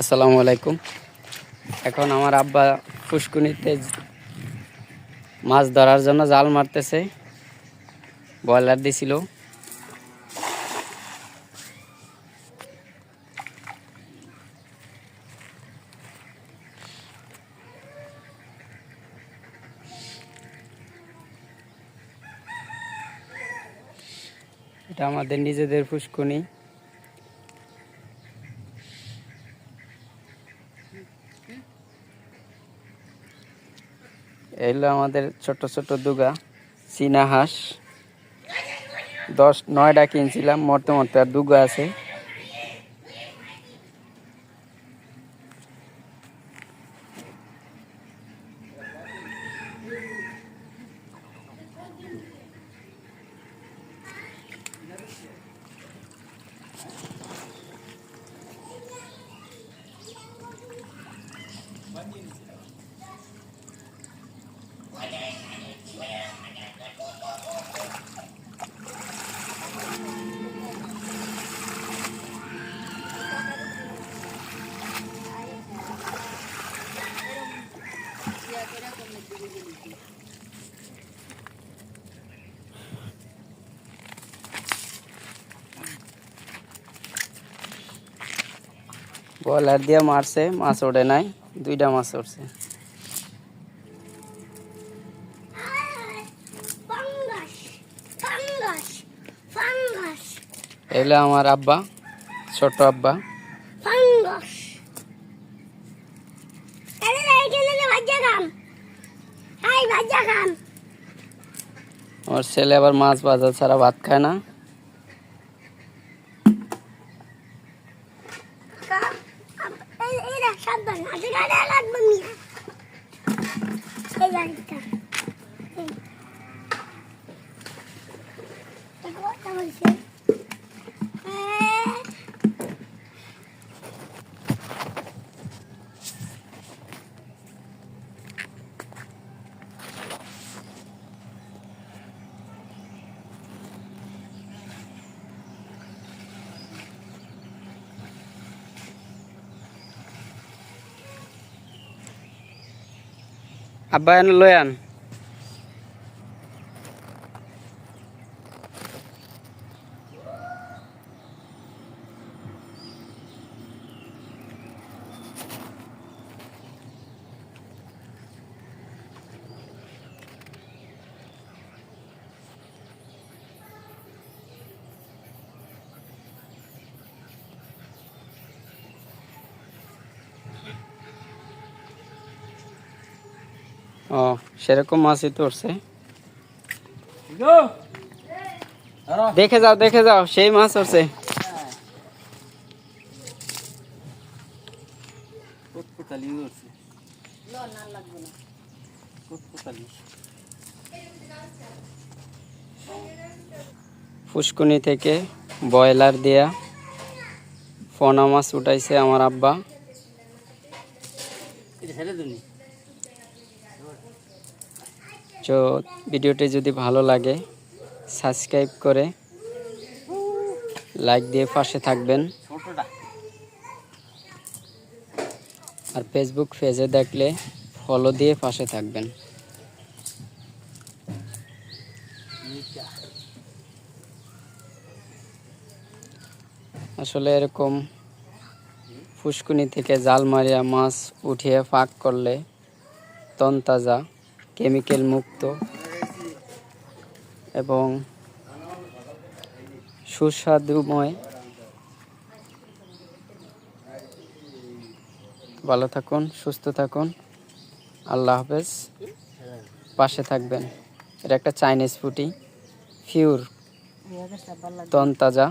আসসালামু আলাইকুম। এখন আমার আব্বা পুষ্কুনিতে মাছ ধরার জন্য জাল মারতেছে, ব্রয়লার দিছিল। এটা আমাদের নিজেদের পুষ্কুনি এগুলো আমাদের ছোট ছোট দুগা, চীনা হাঁস। দশ নয়টা কিনছিলাম মরতে মরতে আর দুগা আছে। বয়লার দিয়ে মারছে মাছ ওঠে নাই দুইটা মাছ উঠছে এগুলো আমার আব্বা ছোট আব্বা। আমার ছেলে আবার মাছ ভাজা ছাড়া ভাত খায় না। এই দেখ আব্বা এনে লই আন ও সেরকম মাছই উঠছে দেখে যাও দেখে যাও সেই মাছ উঠছে ফুসকুনি থেকে ব্রয়লার দিয়া ফনা মাছ উঠাইছে আমার আব্বা। তো ভিডিওটি যদি ভালো লাগে সাবস্ক্রাইব করে লাইক দিয়ে পাশে থাকবেন। আর ফেসবুক পেজে দেখলে ফলো দিয়ে পাশে থাকবেন। আসলে এরকম ফুসকুনি থেকে জাল মারিয়া মাছ উঠিয়ে ফাঁক করলে তনতাজা, কেমিক্যাল মুক্ত এবং সুস্বাদুময়। ভালো থাকুন, সুস্থ থাকুন। আল্লাহ হাফেজ। পাশে থাকবেন। এটা একটা চাইনিজ ফুটি, ফিউর, তনতাজা,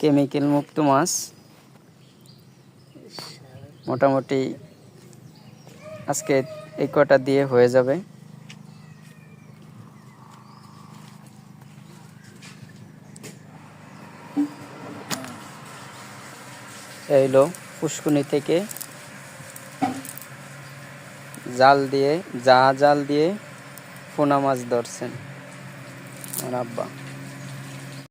কেমিক্যাল মুক্ত মাছ। মোটামুটি আজকে এই কটা দিয়ে হয়ে যাবে? এই হলো পুষ্কুনি থেকে জাল দিয়ে যা জাল দিয়ে পোনা মাছ ধরছেন। আমার আব্বা।